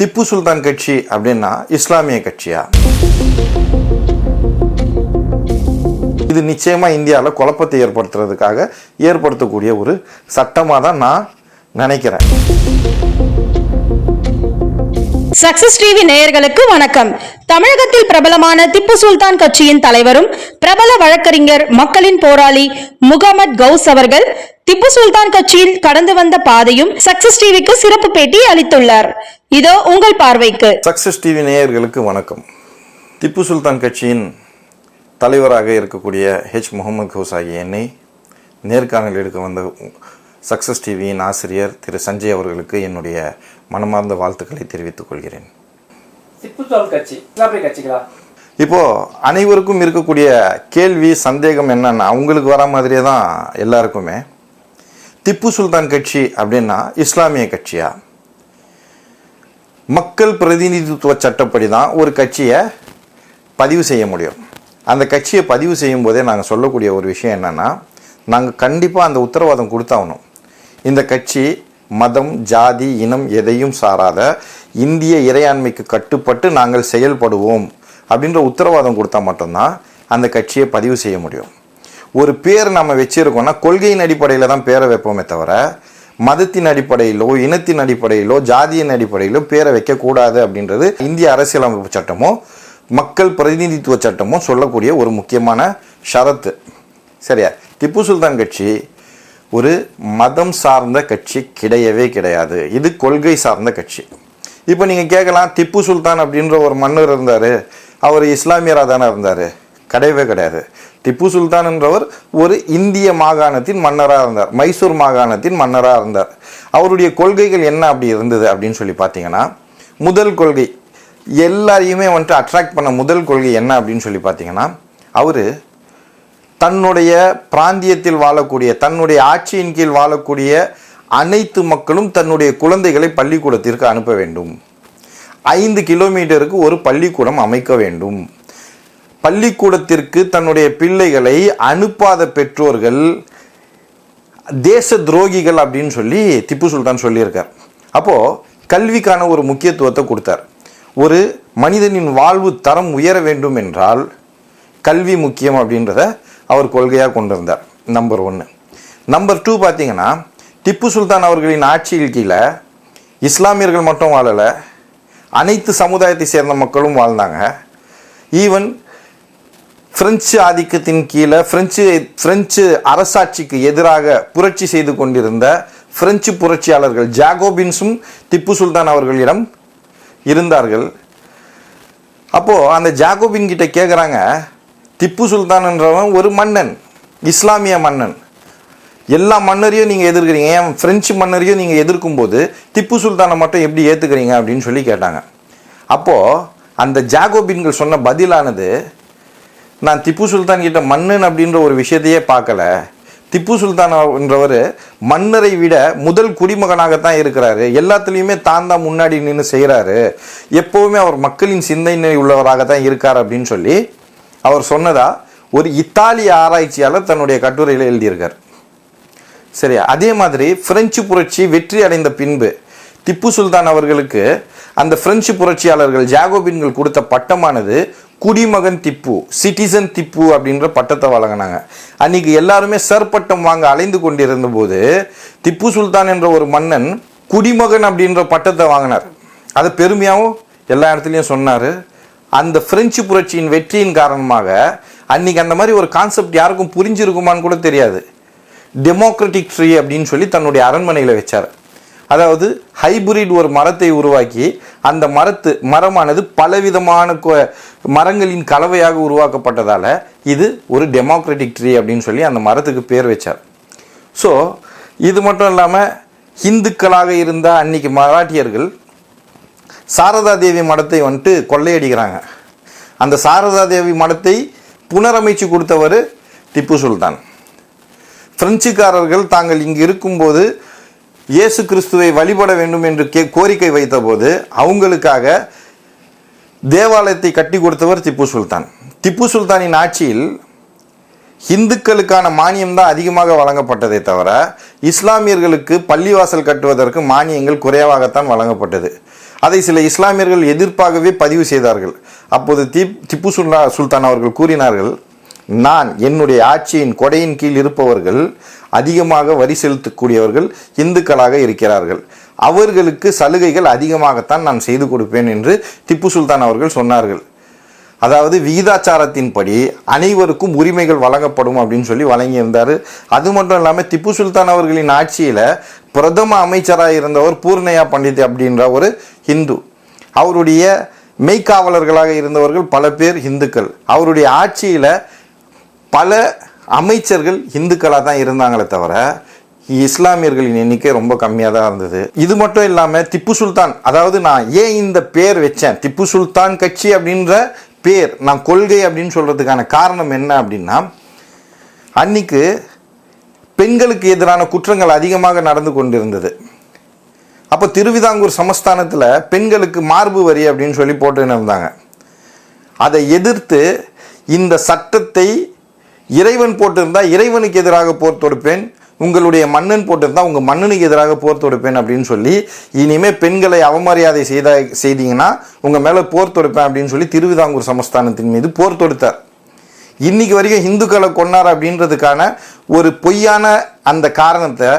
திப்பு சுல்தான் கட்சி அப்படின்னா இஸ்லாமிய கட்சியா? இது நிச்சயமாக இந்தியாவில் குழப்பத்தை ஏற்படுத்துறதுக்காக ஏற்படுத்தக்கூடிய ஒரு சட்டமாக தான் நான் நினைக்கிறேன். சக்சஸ் டிவி நேயர்களுக்கு வணக்கம். தமிழகத்தில் பிரபலமான திப்பு சுல்தான் கட்சியின் தலைவரும் பிரபல வழக்கறிஞர் மக்களின் போராளி முகமது கவுஸ் அவர்கள் திப்பு சுல்தான் கட்சியில் கடந்து வந்த பாதையும் சக்சஸ் டிவிக்கு சிறப்பு பேட்டி அளித்துள்ளார். இதோ உங்கள் பார்வைக்கு. சக்சஸ் டிவி நேயர்களுக்கு வணக்கம். திப்பு சுல்தான் கட்சியின் தலைவராக இருக்கக்கூடிய ஹெச் முகமது கவுஸ் ஆகிய என்னை நேர்காணல் எடுக்க வந்த சக்சஸ் டிவியின் ஆசிரியர் திரு சஞ்சய் அவர்களுக்கு என்னுடைய மனமார்ந்த வாழ்த்துக்களை தெரிவித்துக் கொள்கிறேன். திப்புத்தோல் கட்சி இஸ்லாமிய கட்சிகளா? இப்போ அனைவருக்கும் இருக்கக்கூடிய கேள்வி சந்தேகம் என்னன்னா உங்களுக்கு வர மாதிரியே தான் எல்லாருக்குமே. திப்பு சுல்தான் கட்சி அப்படின்னா இஸ்லாமிய கட்சியா? மக்கள் பிரதிநிதித்துவ சட்டப்படி தான் ஒரு கட்சியை பதிவு செய்ய முடியும். அந்த கட்சியை பதிவு செய்யும் போதே நாங்கள் சொல்லக்கூடிய ஒரு விஷயம் என்னன்னா நாங்கள் கண்டிப்பாக அந்த உத்தரவாதம் கொடுத்தாகணும். இந்த கட்சி மதம் ஜாதி இனம் எதையும் சாராத இந்திய இறையாண்மைக்கு கட்டுப்பட்டு நாங்கள் செயல்படுவோம் அப்படின்ற உத்தரவாதம் கொடுத்தா மட்டும்தான் அந்த கட்சியை பதிவு செய்ய முடியும். ஒரு பேர் நம்ம வச்சுருக்கோம்னா கொள்கையின் அடிப்படையில் தான் பேரை வைப்போமே தவிர மதத்தின் அடிப்படையிலோ இனத்தின் அடிப்படையிலோ ஜாதியின் அடிப்படையிலோ பேரை வைக்கக்கூடாது அப்படின்றது இந்திய அரசியலமைப்பு சட்டமும் மக்கள் பிரதிநிதித்துவ சட்டமும் சொல்லக்கூடிய ஒரு முக்கியமான ஷரத்து. சரியா? திப்பு சுல்தான் கட்சி ஒரு மதம் சார்ந்த கட்சி கிடையவே கிடையாது. இது கொள்கை சார்ந்த கட்சி. இப்போ நீங்கள் கேட்கலாம் திப்பு சுல்தான் அப்படின்ற ஒரு மன்னர் இருந்தார். அவர் இஸ்லாமியராக தானே இருந்தார். கிடையவே கிடையாது. திப்பு சுல்தான் என்றவர் ஒரு இந்திய மாகாணத்தின் மன்னராக இருந்தார். மைசூர் மாகாணத்தின் மன்னராக இருந்தார். அவருடைய கொள்கைகள் என்ன அப்படி இருந்தது அப்படின்னு சொல்லி பார்த்தீங்கன்னா முதல் கொள்கை எல்லாரையுமே வந்துட்டு அட்ராக்ட் பண்ண முதல் கொள்கை என்ன அப்படின்னு சொல்லி பார்த்தீங்கன்னா அவர் தன்னுடைய பிராந்தியத்தில் வாழக்கூடிய தன்னுடைய ஆட்சியின் கீழ் வாழக்கூடிய அனைத்து மக்களும் தன்னுடைய குழந்தைகளை பள்ளிக்கூடத்திற்கு அனுப்ப வேண்டும். ஐந்து கிலோமீட்டருக்கு ஒரு பள்ளிக்கூடம் அமைக்க வேண்டும். பள்ளிக்கூடத்திற்கு தன்னுடைய பிள்ளைகளை அனுப்பாத பெற்றோர்கள் தேச துரோகிகள் அப்படின்னு சொல்லி திப்பு சுல்தான் சொல்லியிருக்கார். அப்போது கல்விக்கான ஒரு முக்கியத்துவத்தை கொடுத்தார். ஒரு மனிதனின் வாழ்வு தரம் உயர வேண்டும் என்றால் கல்வி முக்கியம் அப்படின்றத அவர் கொள்கையாக கொண்டிருந்தார் நம்பர் ஒன்று நம்பர் டூ பார்த்தீங்கன்னா திப்பு சுல்தான் அவர்களின் ஆட்சியில் கீழே இஸ்லாமியர்கள் மட்டும் வாழலை அனைத்து சமுதாயத்தை சேர்ந்த மக்களும் வாழ்ந்தாங்க. ஈவன் பிரெஞ்சு ஆதிக்கத்தின் கீழே பிரெஞ்சு பிரெஞ்சு அரசாட்சிக்கு எதிராக புரட்சி செய்து கொண்டிருந்த பிரெஞ்சு புரட்சியாளர்கள் ஜாகோபின்ஸும் திப்பு சுல்தான் அவர்களிடம் இருந்தார்கள். அப்போது அந்த ஜாகோபின் கிட்ட கேட்குறாங்க திப்பு சுல்தான் என்றவன் ஒரு மன்னன் இஸ்லாமிய மன்னன். எல்லா மன்னரையும் நீங்கள் எதிர்க்கிறீங்க. ஏன்? ஃப்ரெஞ்சு மன்னரையும் நீங்கள் எதிர்க்கும் போது திப்பு சுல்தானை மட்டும் எப்படி ஏற்றுக்கிறீங்க அப்படின்னு சொல்லி கேட்டாங்க. அப்போது அந்த ஜாகோபின்கள் சொன்ன பதிலானது நான் திப்பு சுல்தான் கிட்ட மன்னன் அப்படின்ற ஒரு விஷயத்தையே பார்க்கல. திப்பு சுல்தான்ன்றவர் மன்னரை விட முதல் குடிமகனாகத்தான் இருக்கிறாரு. எல்லாத்துலேயுமே தான் தான் முன்னாடி நின்று செய்கிறாரு எப்போவுமே அவர் மக்களின் சிந்தனை உள்ளவராக தான் இருக்கார் அப்படின்னு சொல்லி அவர் சொன்னதா ஒரு இத்தாலிய ஆராய்ச்சியாளர் தன்னுடைய கட்டுரையில் எழுதியிருக்கார். சரி அதே மாதிரி பிரெஞ்சு புரட்சி வெற்றி அடைந்த பின்பு திப்பு சுல்தான் அவர்களுக்கு அந்த பிரெஞ்சு புரட்சியாளர்கள் ஜாகோபின்கள் கொடுத்த பட்டமானது குடிமகன் திப்பு சிட்டிசன் திப்பு அப்படின்ற பட்டத்தை வழங்கினாங்க. அன்னைக்கு எல்லாருமே சர் பட்டம் வாங்க அலைந்து கொண்டிருந்த போது திப்பு சுல்தான் என்ற ஒரு மன்னன் குடிமகன் அப்படின்ற பட்டத்தை வாங்கினார். அதை பெருமையாகவும் எல்லா இடத்துலையும் சொன்னார். அந்த பிரெஞ்சு புரட்சியின் வெற்றியின் காரணமாக அன்றைக்கி அந்த மாதிரி ஒரு கான்செப்ட் யாருக்கும் புரிஞ்சிருக்குமான்னு கூட தெரியாது. டெமோக்ரட்டிக் ட்ரீ அப்படின்னு சொல்லி தன்னுடைய அரண்மனையில் வச்சார். அதாவது ஹைபிரிட் ஒரு மரத்தை உருவாக்கி அந்த மரத்து மரமானது பலவிதமான கொ- மரங்களின் கலவையாக உருவாக்கப்பட்டதால் இது ஒரு டெமோக்ரட்டிக் ட்ரீ அப்படின்னு சொல்லி அந்த மரத்துக்கு பேர் வச்சார். ஸோ இது மட்டும் இல்லாமல் இந்துக்களாக இருந்த அன்னைக்கு மராட்டியர்கள் சாரதா தேவி மடத்தை வந்துட்டு கொள்ளையடிக்கிறாங்க. அந்த சாரதா தேவி மடத்தை புனரமைச்சு கொடுத்தவர் திப்பு சுல்தான். பிரெஞ்சுக்காரர்கள் தாங்கள் இங்கு இருக்கும்போது இயேசு கிறிஸ்துவை வழிபட வேண்டும் என்று கே கோரிக்கை வைத்தபோது அவங்களுக்காக தேவாலயத்தை கட்டி கொடுத்தவர் திப்பு சுல்தான். திப்பு சுல்தானின் ஆட்சியில் இந்துக்களுக்கான மானியம் தான் அதிகமாக வழங்கப்பட்டதே தவிர இஸ்லாமியர்களுக்கு பள்ளிவாசல் கட்டுவதற்கு மானியங்கள் குறைவாகத்தான் வழங்கப்பட்டது. அதை சில இஸ்லாமியர்கள் எதிர்ப்பாகவே பதிவு செய்தார்கள். அப்போது திப் திப்பு சுல்தா சுல்தான் அவர்கள் கூறினார்கள் நான் என்னுடைய ஆட்சியின் கொடையின் கீழ் இருப்பவர்கள் அதிகமாக வரி செலுத்தக்கூடியவர்கள் இந்துக்களாக இருக்கிறார்கள். அவர்களுக்கு சலுகைகள் அதிகமாகத்தான் நான் செய்து கொடுப்பேன் என்று திப்பு சுல்தான் அவர்கள் சொன்னார்கள். அதாவது விகிதாச்சாரத்தின்படி அனைவருக்கும் உரிமைகள் வழங்கப்படும் அப்படின்னு சொல்லி வழங்கியிருந்தார் அது மட்டும் இல்லாமல் திப்பு சுல்தான் அவர்களின் ஆட்சியில் பிரதம அமைச்சராக இருந்தவர் பூர்ணையா பண்டித் அப்படின்ற ஒரு ஹிந்து. அவருடைய மெய்க்காவலர்களாக இருந்தவர்கள் பல பேர் இந்துக்கள் அவருடைய ஆட்சியில் பல அமைச்சர்கள் இந்துக்களாக தான் இருந்தாங்களே தவிர இஸ்லாமியர்களின் எண்ணிக்கை ரொம்ப கம்மியாக தான் இருந்தது. இது மட்டும் இல்லாமல் திப்பு சுல்தான் அதாவது நான் ஏன் இந்த பேர் வச்சேன்? திப்பு சுல்தான் கட்சி அப்படின்ற பேர் நான் கொள்கை அப்படின்னு சொல்கிறதுக்கான காரணம் என்ன அப்படின்னா அன்னைக்கு பெண்களுக்கு எதிரான குற்றங்கள் அதிகமாக நடந்து கொண்டிருந்தது. அப்போ திருவிதாங்கூர் சமஸ்தானத்தில் பெண்களுக்கு மார்பு வரி அப்படின்னு சொல்லி போட்டுன்னு இருந்தாங்க. அதை எதிர்த்து இந்த சட்டத்தை இறைவன் போட்டிருந்தால் இறைவனுக்கு எதிராக போர் தொடுப்பேன் உங்களுடைய மன்னன் போட்டிருந்தா உங்கள் மன்னனுக்கு எதிராக போர் தொடுப்பேன் அப்படின்னு சொல்லி இனிமேல் பெண்களை அவமரியாதை செய்த செய்தீங்கன்னா உங்கள் மேலே போர் தொடுப்பேன் அப்படின்னு சொல்லி திருவிதாங்கூர் சமஸ்தானத்தின் மீது போர் தொடுத்தார். இன்றைக்கு வரைக்கும் இந்துக்களை கொண்டார் அப்படின்றதுக்கான ஒரு பொய்யான அந்த காரணத்தை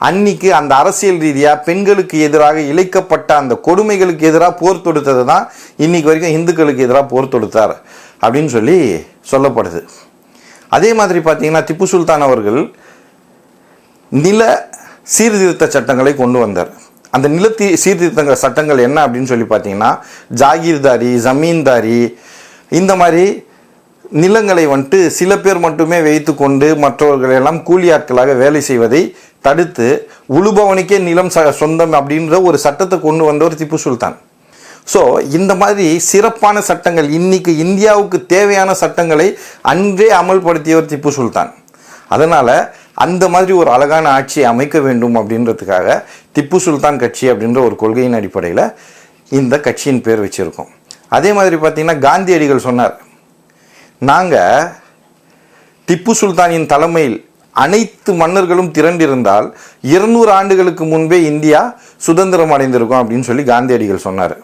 அன்னைக்கு அந்த அரசியல் ரீதியாக பெண்களுக்கு எதிராக இழைக்கப்பட்ட அந்த கொடுமைகளுக்கு எதிராக போர் தொடுத்தது தான் இன்னைக்கு வரைக்கும் இந்துக்களுக்கு எதிராக போர் தொடுத்தார் அப்படின்னு சொல்லி சொல்லப்படுது. அதே மாதிரி பார்த்தீங்கன்னா திப்பு சுல்தான் அவர்கள் நில சீர்திருத்த சட்டங்களை கொண்டு வந்தார். அந்த நிலத்தி சீர்திருத்த சட்டங்கள் என்ன அப்படின்னு சொல்லி பார்த்தீங்கன்னா ஜாகீர்தாரி ஜமீன்தாரி இந்த மாதிரி நிலங்களை வந்துட்டு சில பேர் மட்டுமே வைத்து கொண்டு மற்றவர்களெல்லாம் கூலி ஆட்களாக வேலை செய்வதை தடுத்து உழுபவனுக்கே நிலம் ச சொந்தம் அப்படின்ற ஒரு சட்டத்தை கொண்டு வந்தவர் திப்பு சுல்தான். ஸோ இந்த மாதிரி சிறப்பான சட்டங்கள் இன்னைக்கு இந்தியாவுக்கு தேவையான சட்டங்களை அன்றே அமல்படுத்தியவர் திப்பு சுல்தான். அதனால் அந்த மாதிரி ஒரு அழகான ஆட்சியை அமைக்க வேண்டும் அப்படின்றதுக்காக திப்பு சுல்தான் கட்சி அப்படின்ற ஒரு கொள்கையின் அடிப்படையில் இந்த கட்சியின் பேர் வச்சுருக்கோம். அதே மாதிரி பார்த்திங்கன்னா காந்தியடிகள் சொன்னார். நாங்கள் திப்பு சுல்தானின் தலைமையில் அனைத்து மன்னர்களும் திரண்டிருந்தால் இருநூறு ஆண்டுகளுக்கு முன்பே இந்தியா சுதந்திரம் அடைந்திருக்கும் அப்படின்னு சொல்லி காந்தியடிகள் சொன்னார்.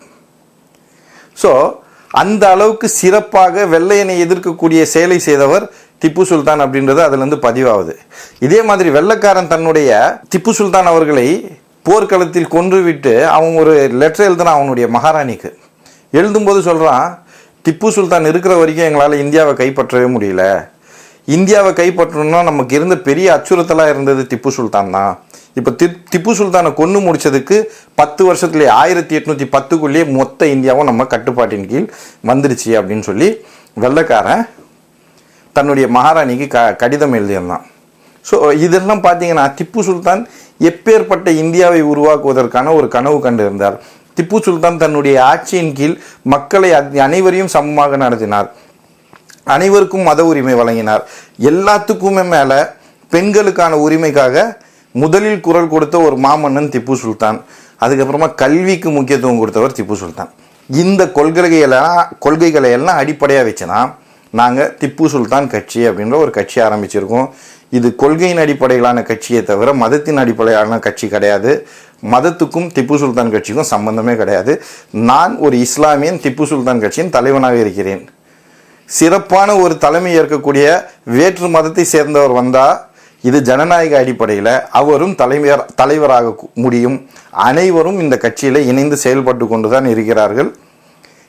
ஸோ அந்த அளவுக்கு சிறப்பாக வெள்ளையனை எதிர்க்கக்கூடிய செயலை செய்தவர் திப்பு சுல்தான் அப்படின்றது அதுலேருந்து பதிவாகுது. இதே மாதிரி வெள்ளைக்காரன் தன்னுடைய திப்பு சுல்தான் அவர்களை போர்க்களத்தில் கொன்றுவிட்டு அவன் ஒரு லெட்டர் எழுதுனான் அவனுடைய மகாராணிக்கு. எழுதும்போது சொல்கிறான் திப்பு சுல்தான் இருக்கிற வரைக்கும் எங்களால் இந்தியாவை கைப்பற்றவே முடியல. இந்தியாவை கைப்பற்றணும்னா நமக்கு இருந்த பெரிய அச்சுறுத்தலாக இருந்தது திப்பு சுல்தான் தான். இப்போ தி திப்பு சுல்தானை கொன்று முடிச்சதுக்கு பத்து வருஷத்துலேயே ஆயிரத்தி எட்நூற்றி பத்துக்குள்ளேயே மொத்த இந்தியாவும் நம்ம கட்டுப்பாட்டின் கீழ் வந்துருச்சு அப்படின்னு சொல்லி வெள்ளைக்காரன் தன்னுடைய மகாராணிக்கு க கடிதம் எழுதியிருந்தான். ஸோ இதெல்லாம் பார்த்தீங்கன்னா திப்பு சுல்தான் எப்பேற்பட்ட இந்தியாவை உருவாக்குவதற்கான ஒரு கனவு கண்டிருந்தார். திப்பு சுல்தான் தன்னுடைய ஆட்சியின் கீழ் மக்களை அனைவரையும் சமமாக நடத்தினார். அனைவருக்கும் மத உரிமை வழங்கினார். எல்லாத்துக்குமே மேலே பெண்களுக்கான உரிமைக்காக முதலில் குரல் கொடுத்த ஒரு மாமன்னன் திப்பு சுல்தான். அதுக்கப்புறமா கல்விக்கு முக்கியத்துவம் கொடுத்தவர் திப்பு சுல்தான். இந்த கொள்கைகளெல்லாம் கொள்கைகளை எல்லாம் அடிப்படையாக வச்சுனா நாங்கள் திப்பு சுல்தான் கட்சி அப்படின்ற ஒரு கட்சி ஆரம்பிச்சிருக்கோம். இது கொள்கையின் அடிப்படையிலான கட்சியை தவிர மதத்தின் அடிப்படையிலான கட்சி கிடையாது. மதத்துக்கும் திப்பு சுல்தான் கட்சிக்கும் சம்பந்தமே கிடையாது. நான் ஒரு இஸ்லாமியன் திப்பு சுல்தான் கட்சியின் தலைவனாக இருக்கிறேன். சிறப்பான ஒரு தலைமை ஏற்கக்கூடிய வேற்று மதத்தை சேர்ந்தவர் வந்தால் இது ஜனநாயக அடிப்படையில் அவரும் தலைவர் தலைவராக முடியும். அனைவரும் இந்த கட்சியில் இணைந்து செயல்பட்டு கொண்டு தான் இருக்கிறார்கள்.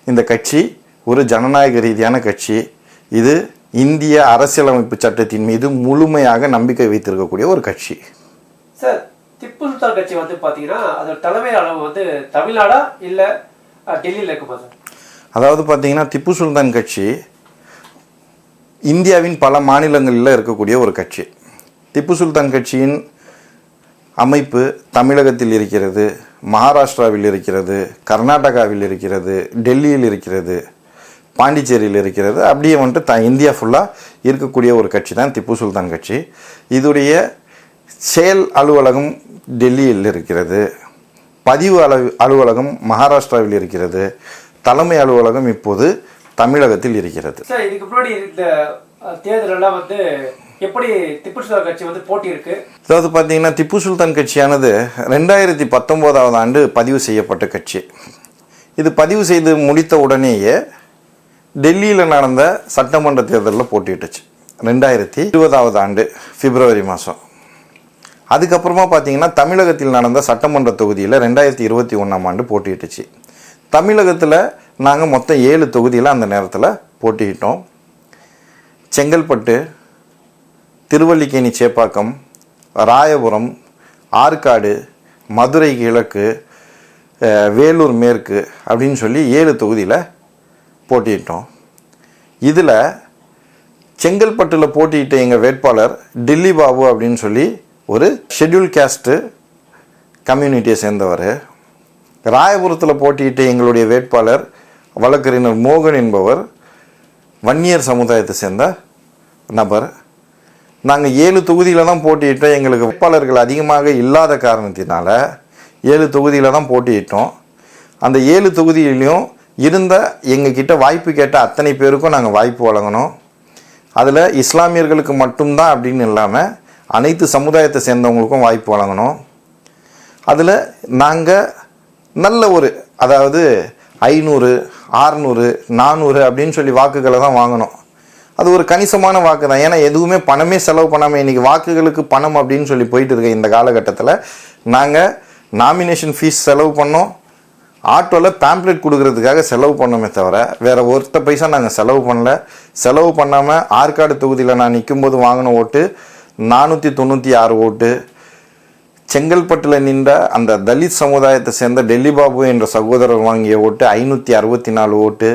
இந்த கட்சி ஒரு ஜனநாயக ரீதியான கட்சி. இது இந்திய அரசியலமைப்பு சட்டத்தின் மீது முழுமையாக நம்பிக்கை வைத்திருக்கக்கூடிய ஒரு கட்சி. சார் திப்பு சுல்தான் கட்சி வந்து பாத்தீங்கன்னா அதோட தலைமை அளவு வந்து தமிழ்நாடா இல்ல டெல்லியில இருக்குமா சார்? அதாவது பார்த்தீங்கன்னா திப்பு சுல்தான் கட்சி இந்தியாவின் பல மாநிலங்களில் இருக்கக்கூடிய ஒரு கட்சி. திப்பு சுல்தான் கட்சியின் அமைப்பு தமிழகத்தில் இருக்கிறது மகாராஷ்டிராவில் இருக்கிறது கர்நாடகாவில் இருக்கிறது டெல்லியில் இருக்கிறது. பாண்டிச்சேரியில் இருக்கிறது. அப்படியே வந்துட்டு த இந்தியா ஃபுல்லாக இருக்கக்கூடிய ஒரு கட்சி தான் திப்பு சுல்தான் கட்சி. இதுடைய செயல் அலுவலகம் டெல்லியில் இருக்கிறது. பதிவு அலு அலுவலகம் மகாராஷ்டிராவில் இருக்கிறது. தலைமை அலுவலகம் இப்போது தமிழகத்தில் இருக்கிறது. சார் இதுக்கு முன்னாடி இந்த அஹ், தேர்தல் எல்லாம் வந்து எப்படி திப்பு சுல்தான் கட்சி வந்து போட்டி இருக்கு அதாவது பார்த்தீங்கன்னா திப்பு சுல்தான் கட்சியானது ரெண்டாயிரத்தி பத்தொம்போதாவது ஆண்டு பதிவு செய்யப்பட்ட கட்சி. இது பதிவு செய்து முடித்த உடனேயே டெல்லியில் நடந்த சட்டமன்ற தேர்தலில் போட்டியிட்டுச்சு. ரெண்டாயிரத்தி இருபதாவது ஆண்டு பிப்ரவரி மாதம் அதுக்கப்புறமா பார்த்தீங்கன்னா தமிழகத்தில் நடந்த சட்டமன்ற தொகுதியில் ரெண்டாயிரத்தி இருபத்தி ஒன்றாம் ஆண்டு போட்டிட்டுச்சு தமிழகத்தில் நாங்கள் மொத்தம் ஏழு தொகுதியில் அந்த நேரத்தில் போட்டியிட்டோம். செங்கல்பட்டு திருவல்லிக்கேணி சேப்பாக்கம் ராயபுரம் ஆற்காடு மதுரை கிழக்கு வேலூர் மேற்கு அப்படின்னு சொல்லி ஏழு தொகுதியில் போட்டியிட்டோம். இதில் செங்கல்பட்டில் போட்டியிட்ட எங்கள் வேட்பாளர் டில்லி பாபு அப்படின்னு சொல்லி ஒரு ஷெட்யூல் கேஸ்ட்டு கம்யூனிட்டியை சேர்ந்தவர். ராயபுரத்தில் போட்டியிட்ட எங்களுடைய வேட்பாளர் வழக்கறிஞர் மோகன் என்பவர் வன்னியர் சமுதாயத்தை சேர்ந்த நபர். நாங்கள் ஏழு தொகுதியில் தான் போட்டியிட்டோம் எங்களுக்கு வேட்பாளர்கள் அதிகமாக இல்லாத காரணத்தினால ஏழு தொகுதியில் தான் போட்டியிட்டோம். அந்த ஏழு தொகுதியிலையும் இருந்த எங்ககிட்ட வாய்ப்பு கேட்ட அத்தனை பேருக்கும் நாங்கள் வாய்ப்பு வழங்கணும். அதில் இஸ்லாமியர்களுக்கு மட்டும்தான் அப்படின்னு இல்லாமல் அனைத்து சமுதாயத்தை சேர்ந்தவங்களுக்கும் வாய்ப்பு வழங்கணும். அதில் நாங்கள் நல்ல ஒரு அதாவது ஐநூறு ஆறுநூறு நானூறு அப்படின்னு சொல்லி வாக்குகளை தான் வாங்கினோம் அது ஒரு கணிசமான வாக்கு தான். ஏன்னா எதுவுமே பணமே செலவு பண்ணாமல் இன்றைக்கி வாக்குகளுக்கு பணம் அப்படின்னு சொல்லி போயிட்டு இருக்க இந்த காலகட்டத்தில் நாங்கள் நாமினேஷன் ஃபீஸ் செலவு பண்ணோம். ஆட்டோவில் பேம்ப்ளெட் கொடுக்கறதுக்காக செலவு பண்ணோமே தவிர வேறு ஒருத்த பைசா நாங்கள் செலவு பண்ணல. செலவு பண்ணாமல் ஆற்காடு தொகுதியில் நான் நிற்கும்போது வாங்கின ஓட்டு நானூற்றி தொண்ணூற்றி ஆறு ஓட்டு. செங்கல்பட்டில் நின்ற அந்த தலித் சமுதாயத்தை சேர்ந்த டெல்லி பாபு என்ற சகோதரர் வாங்கிய ஓட்டு ஐநூற்றி அறுபத்தி நாலு ஓட்டு.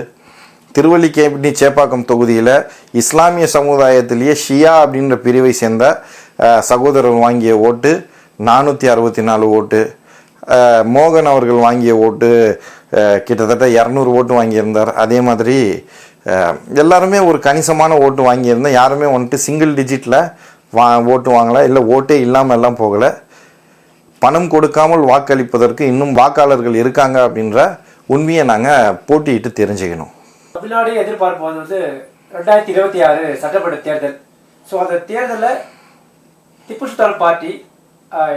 திருவல்லிக்கேணி சேப்பாக்கம் தொகுதியில் இஸ்லாமிய சமுதாயத்திலேயே ஷியா அப்படின்ற பிரிவை சேர்ந்த சகோதரர் வாங்கிய ஓட்டு நானூற்றி அறுபத்தி நாலு ஓட்டு. மோகன் அவர்கள் வாங்கிய ஓட்டு கிட்டத்தட்ட இரநூறு ஓட்டு வாங்கியிருந்தார். அதே மாதிரி எல்லாருமே ஒரு கணிசமான ஓட்டு வாங்கியிருந்தேன். யாருமே வந்துட்டு சிங்கிள் டிஜிட்டில் வா ஓட்டு வாங்கலை இல்லை ஓட்டே இல்லாமல் எல்லாம் போகலை. பணம் கொடுக்காமல் வாக்களிப்பதற்கு இன்னும் வாக்காளர்கள் இருக்காங்க அப்படின்ற உண்மையை நாங்கள் போட்டியிட்டு தெரிஞ்சுக்கணும். தமிழ்நாடு எதிர்பார்ப்பு வந்து ரெண்டாயிரத்தி இருபத்தி ஆறு சட்டமன்ற தேர்தல். ஸோ அந்த தேர்தலில் திப்பு சுல்தான் பார்ட்டி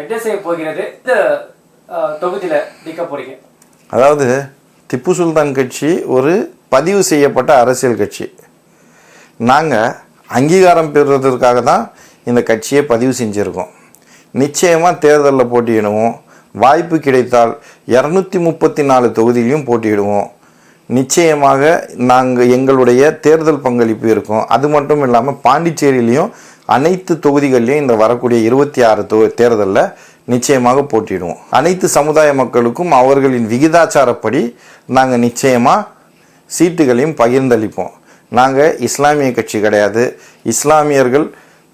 என்ன செய்ய போகிறது? இந்த தொகுதியில் நிற்க போகிறீங்க அதாவது திப்பு சுல்தான் கட்சி ஒரு பதிவு செய்யப்பட்ட அரசியல் கட்சி. நாங்கள் அங்கீகாரம் பெறுவதற்காக தான் இந்த கட்சியை பதிவு செஞ்சுருக்கோம். நிச்சயமாக தேர்தலில் போட்டியிடுவோம். வாய்ப்பு கிடைத்தால் இரநூத்தி முப்பத்தி நாலு தொகுதியிலையும் போட்டியிடுவோம். நிச்சயமாக நாங்கள் எங்களுடைய தேர்தல் பங்களிப்பு இருக்கும். அது மட்டும் இல்லாமல் பாண்டிச்சேரியிலையும் அனைத்து தொகுதிகள்லையும் இந்த வரக்கூடிய இருபத்தி ஆறு தொ தேர்தலில் நிச்சயமாக போட்டிடுவோம் அனைத்து சமுதாய மக்களுக்கும் அவர்களின் விகிதாச்சாரப்படி நாங்கள் நிச்சயமாக சீட்டுகளையும் பகிர்ந்தளிப்போம். நாங்கள் இஸ்லாமிய கட்சி கிடையாது. இஸ்லாமியர்கள்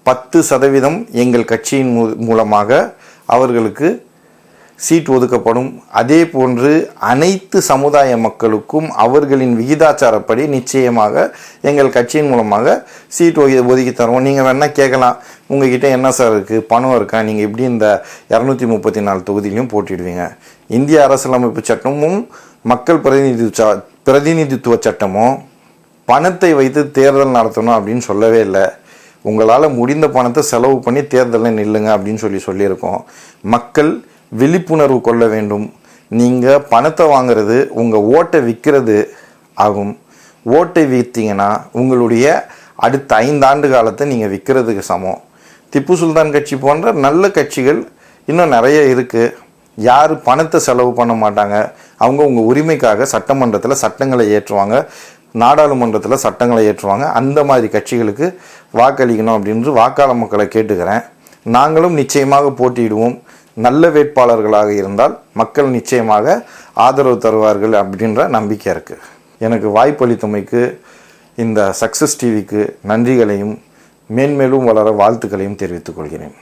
பத்து சதவீதம் எங்கள் கட்சியின் மூ மூலமாக அவர்களுக்கு சீட் ஒதுக்கப்படும். அதே போன்று அனைத்து சமுதாய மக்களுக்கும் அவர்களின் விகிதாச்சாரப்படி நிச்சயமாக எங்கள் கட்சியின் மூலமாக சீட் ஒதுக்கி ஒதுக்கி தருவோம். நீங்கள் வேணால் கேட்கலாம் உங்ககிட்ட என்ன சார் இருக்குது பணம் இருக்கா? நீங்கள் எப்படி இந்த இரநூத்தி முப்பத்தி நாலு தொகுதியிலையும் போட்டிடுவீங்க இந்திய அரசியலமைப்பு சட்டமும் மக்கள் பிரதிநிதித்துவ ச- பிரதிநிதித்துவ சட்டமும் பணத்தை வைத்து தேர்தல் நடத்தணும் அப்படின்னு சொல்லவே இல்லை. உங்களால் முடிந்த பணத்தை செலவு பண்ணி தேர்தலில் நில்லுங்க அப்படின்னு சொல்லி சொல்லியிருக்கோம். மக்கள் விழிப்புணர்வு கொள்ள வேண்டும். நீங்கள் பணத்தை வாங்குறது உங்கள் ஓட்டை விற்கிறது ஆகும். ஓட்டை விற்றீங்கன்னா உங்களுடைய அடுத்த ஐந்தாண்டு காலத்தை நீங்கள் விற்கிறதுக்கு சமம். திப்பு சுல்தான் கட்சி போன்ற நல்ல கட்சிகள் இன்னும் நிறைய இருக்குது யார் பணத்தை செலவு பண்ண மாட்டாங்க. அவங்க உங்கள் உரிமைக்காக சட்டமன்றத்தில் சட்டங்களை ஏற்றுவாங்க. நாடாளுமன்றத்தில் சட்டங்களை ஏற்றுவாங்க. அந்த மாதிரி கட்சிகளுக்கு வாக்களிக்கணும் அப்படின்னு வாக்காளர் மக்களை கேட்டுக்கிறேன். நாங்களும் நிச்சயமாக போட்டியிடுவோம். நல்ல வேட்பாளர்களாக இருந்தால் மக்கள் நிச்சயமாக ஆதரவு தருவார்கள் அப்படின்ற நம்பிக்கை இருக்குது எனக்கு வாய்ப்பளித்தமைக்கு இந்த சக்ஸஸ் டிவிக்கு நன்றிகளையும் மேன்மேலும் வளர வாழ்த்துக்களையும் தெரிவித்துக் கொள்கிறேன்.